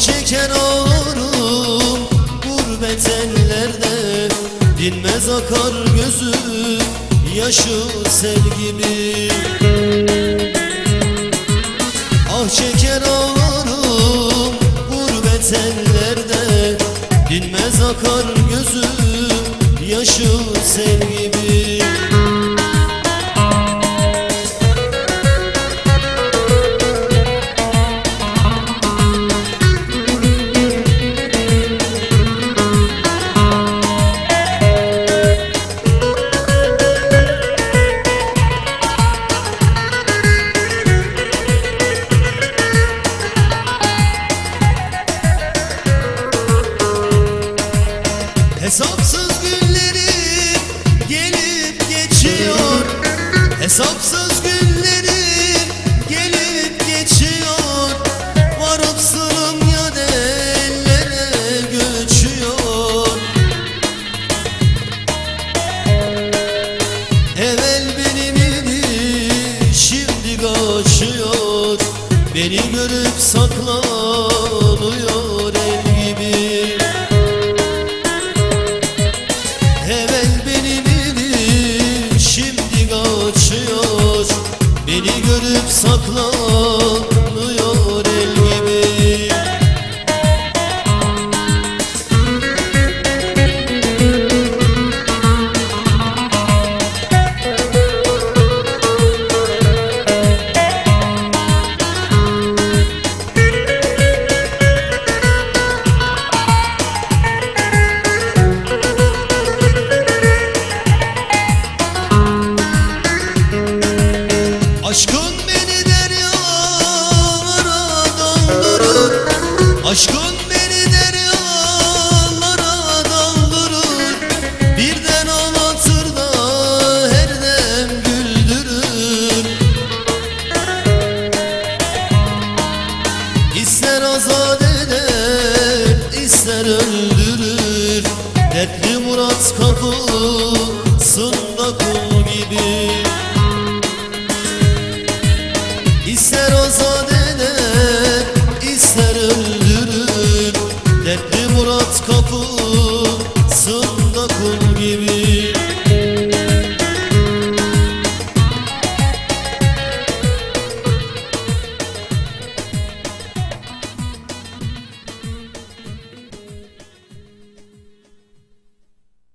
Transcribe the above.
çeken ağrım Gurbet ellerde dinmez akar gözüm Yaşı sel gibi Ah çeken ağrım gurbet ellerde dinmez akar gözüm Yaşı sel gibi Hesapsız günlerim gelip geçiyor. Hesapsız günlerim gelip geçiyor. Varıp sırım ya ellere göçüyor. Evvel benim idi şimdi kaçıyor Beni görüp saklanıyor Beni kapısında kul gibi